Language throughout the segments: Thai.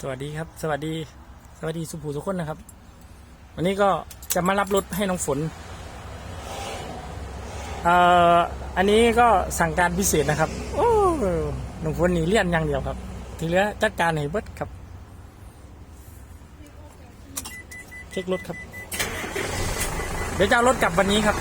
สวัสดีครับ สวัสดีสวัสดีสุภูทุกคนนะครับ วันนี้ก็จะมารับรถให้น้องฝนเอ่ออันนี้ก็สั่งการพิเศษนะครับโอ้น้องฝนนี่เลี่ยนอย่างเดียวครับ ทีเหลือจัดการให้เบิดครับ เช็ครถครับ เดี๋ยวจะเอารถกลับวันนี้ครับ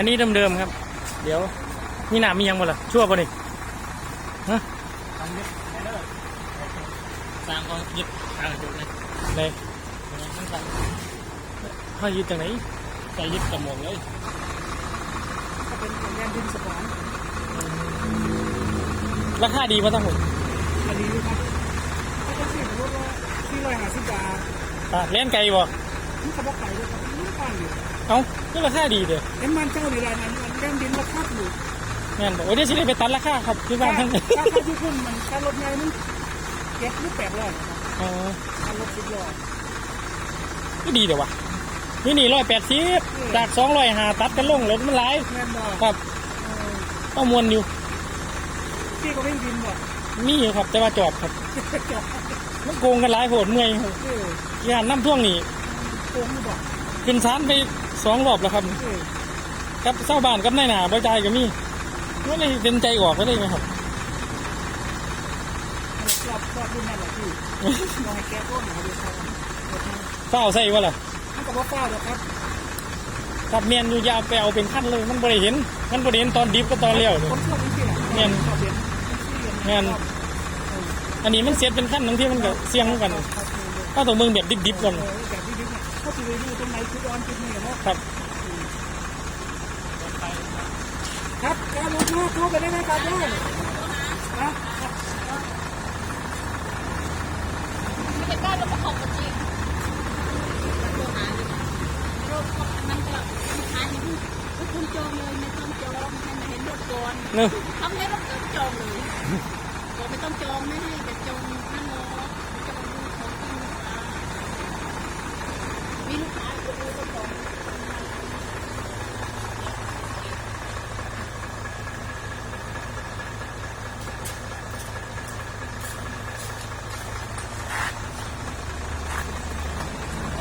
อันนี้เดิมๆครับ เดี๋ยวนี่หนามียังบ่ล่ะชั่วป่ะนี่ฮะทางยึดไอ้เด้อสร้างก็ยึดทางจุดเลยไหนมันสั่งห้อยยึดจากไหนใส่ยึดกระหม่อมเลยก็เป็นสัญญาณดินสปอนราคาดีป่ะทั้งหมดอันนี้ครับก็ต้องเสียรถว่าที่ร้อยห้าสิบบาทอะเล่นไกลบ่นี่เขาบอกไก่ด้วยครับนี่บ้านอยู่ เอ้าก็ราคาดีเด้อเอ็มมันเจ้าในร้านนั้นมันเล่นดินราคาถูกแม่นบอกโอ้ยเดี๋ยวสิได้ไปตัดราคาครับที่บ้านทั้งนี้ราคาที่ขึ้นมันค่ารถไงมันเจ็ดหรือแปดร้อยนะครับอ๋อค่ารถสิบล้อก็ดีเดี๋ยววะนี่นี่ร้อยแปดสิบจากสองร้อยหาตัดกันลงรถมันหลายแม่นบ่ครับเออต้องมวนอยู่พี่ก็ไม่ดินบ่มีอยู่ครับแต่ว่าจอดครับจอดมันโกงกันหลายโหดเมื่อยครับเออย่านน้ำท่วงนี่โกงบ่ขึ้นศาลไป สองรอบแล้วครับเออกับเศร้าบ้านกับนายหนาบ่ใจายก็มีไม่ได้เป็นใจออกก็ได้ไหมครับรอบรอบรุ่นนั่นแหละพี่มองให้แกต้นนะครับเดี๋ยวเขาเฝ้าใส่วะล่ะมันก็บ่ฟ้าหรอกครับขับเมียนอยู่อยาไปเอาเป็นขั้นเลย มันบริเห็น มันบริเห็นตอนดิฟก็ตอนเลี้ยวเลยคนพวกนี้สิแม่นชอบเห็นแม่นอันนี้มันเสียเป็นขั้นทั้งที่มันก็เสี่ยงเหมือนกันถ้าต้องเมืองแบบดิบๆก่อน เออแบบที่ดิบเนี่ยเขาจะไปดูตรงไหนจุดอ่อนจุดนี้เนาะครับ ครับการลงทุนเข้าไปได้ไหมครับได้นะไม่ได้เราประกอบกับจริงโทรหาเลยโรคมันก็ลูกค้าอย่างนี้คุณจองเลยไม่ต้องจองให้มาเห็นรถก่อนเนอะทำให้รถก็จองเลยบอกไม่ต้องจองไม่ให้แต่จองนั่นหรอกจองดูของที่ลูกค้า มีลูกค้าคนดูก็จอง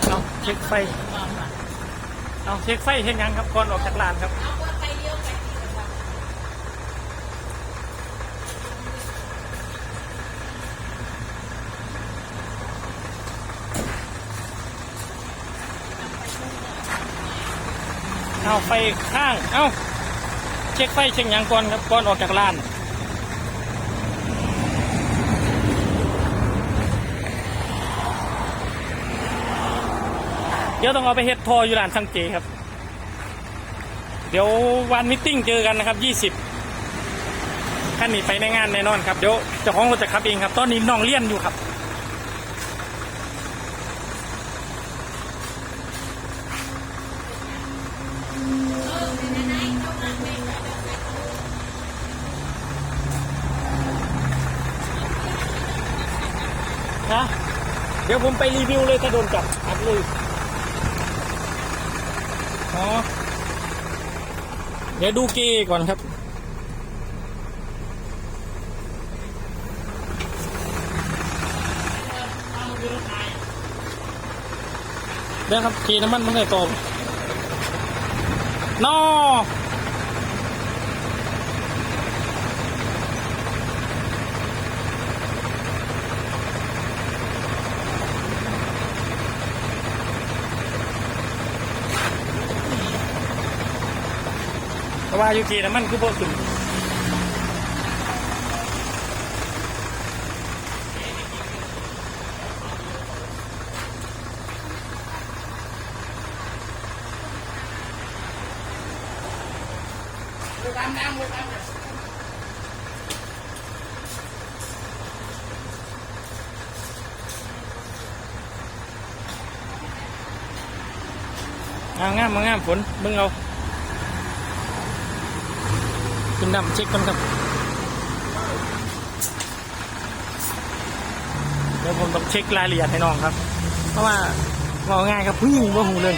เอาเช็คไฟ เอาเช็คไฟเห็นยังครับก่อนออกจากลานครับ เอาว่าไปเลี้ยวไปที่ระดับ เอาไฟข้าง เอาเช็คไฟเช็คยังก่อนครับก่อนออกจากร้านเดี๋ยวต้องเอาไปเฮ็ดทออยู่ร้านสังเจครับ เดี๋ยววันมิทติ้งเจอกันนะครับยี่สิบขั้นนี้ไปในงานแน่นอนครับ เดี๋ยวเจ้าของรถจะขับเองครับ ตอนนี้น้องเลี้ยนอยู่ครับ นะเดี๋ยวผมไปรีวิวเลยถ้าโดนจับอัดเลยอ๋อเดี๋ยวดูเกก่อนครับเดี๋ยวครับเกน้ำมันมันเลยตรงนอ เพราะว่าอยู่เกน้ำมันคือพวกถึงอ่างามมางามฝนเบิ่งเอา นดำเช็คกันครับ เดี๋ยวผมต้องเช็ครายละเอียดให้น้องครับ เพราะว่าเราง่ายครับผู้หญิงว่าหูเลย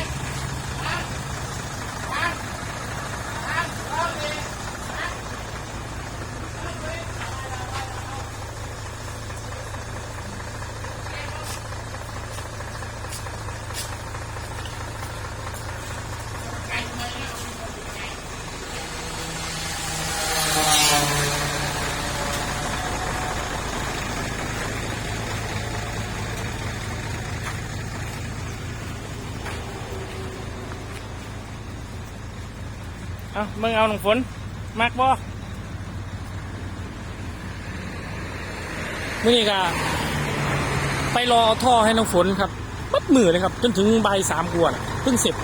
เอามึงเอาหนังฝนมากบ่มื่อนี้ก็ไปรอเอาท่อให้น้องฝนครับมัดมือเลยครับ จนถึงใบสามกวนเพิ่งเสร็จ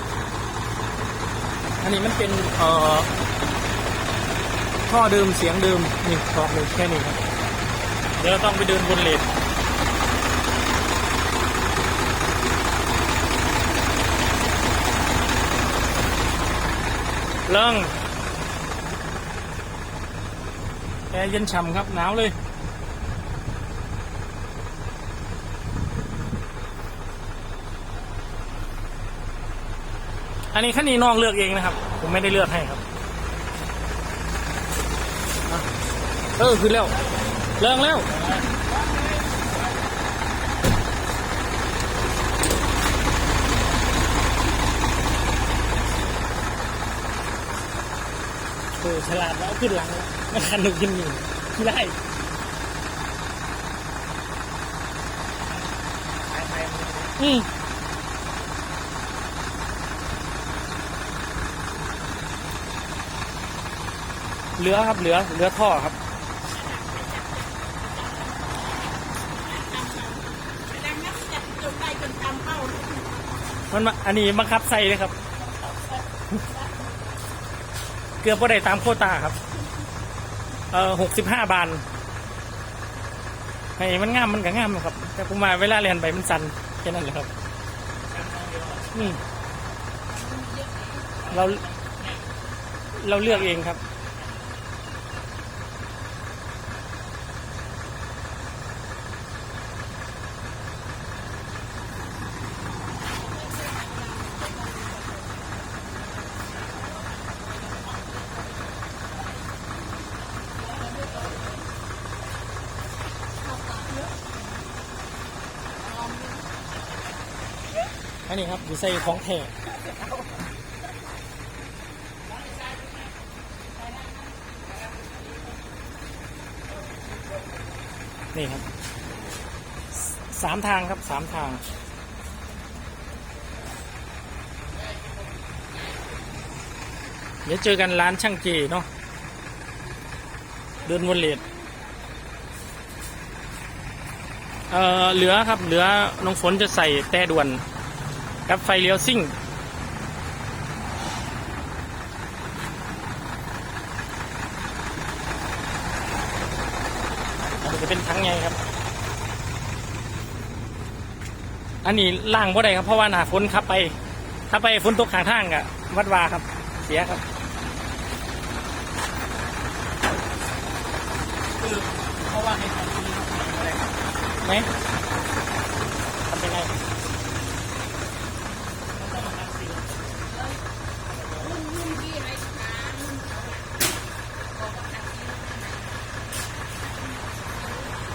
อันนี้มันเป็นเอ่อท่อเดิมเสียงเดิมนี่ตอกเลยแค่นี้ครับ เดี๋ยวต้องไปเดินบนเลน เริ่งแอร์เย็นฉ่ำครับ หนาวเลย อันนี้ขั้นนี้น้องเลือกเองนะครับ ผมไม่ได้เลือกให้ครับ เออ คือแล้วเริ่งแล้ว เออฉลาดแล้วขึ้นหลังแล้วมาคันหนึ่งกินหนึ่งที่ได้อืมเหลือครับเหลือเหลือท่อครับดังนั้นจะจบได้จนตามเป้ามันมาอันนี้บังคับใส่เลยครับ เกือบว่าได้ตามโคตาครับ เอ่อหกสิบห้าบานไอ้มันงามมันก็งามครับ แต่ผมมาเวลาเรียนไปมันสั่นแค่นั้นแหละครับอืมเรา เราเลือกเองครับ นี้ครับอยู่ใส่ของแท้นี่ครับสสามทางครับสามทางเดี๋ยวเจอกันร้านช่างเจเนาะเดินวนเลดเอ่อเหลือครับ เหลือน้องฝนจะใส่แต่ด่วน กับไฟเลี้ยวซิ่ง อันนี้จะเป็นทั้งไงครับ อันนี้ล่างบ่ได้ครับ เพราะว่าหนาฝนขับไป ถ้าไปฝนตกข้างทางกะวัดวาครับ เสียครับเพราะว่าให้ทำที่นี่อะไรไหมทำยังไง รุ่นรุ่นที่ไรคะรุ่นเขาอะบอกว่าขัดนี้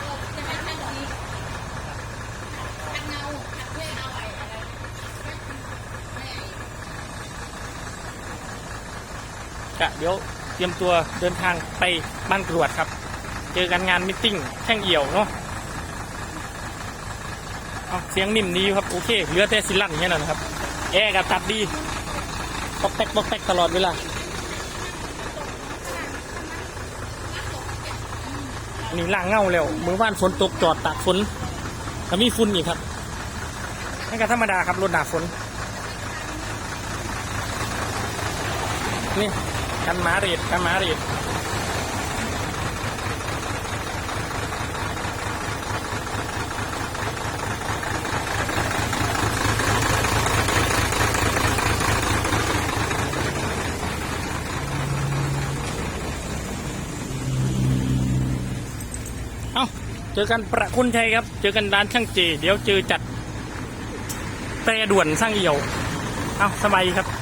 ก็จะไม่ใช่ดีขัดเงาขัดเพื่อเอาไอ้อะไรไม่ไอ้ กะเดี๋ยวเตรียมตัวเดินทางไปบ้านกรวดครับ เจอกันงานมิทติ้งแท่งเอี่ยวเนาะเอาเสียงนิ่มดีอยู่ครับ โอเคเหลือแต่สิลั่นแค่นั้นครับ แอร์กับตัดดีปอกแตกปอกแตกตลอดเวลานี่ล่างเงาแล้วมือว่านฝนตกจอดตากฝนก็มีฝุ่นอีกครับนั่นก็ธรรมดาครับรถหนาฝนนี่ กันมาเรดกันมาเรดเอาเจอกันประคุณชัยครับ เจอกันร้านช่างเจ เดี๋ยวเจอจัดแต่ด่วนสร้างเอี่ยว เอาสบายครับ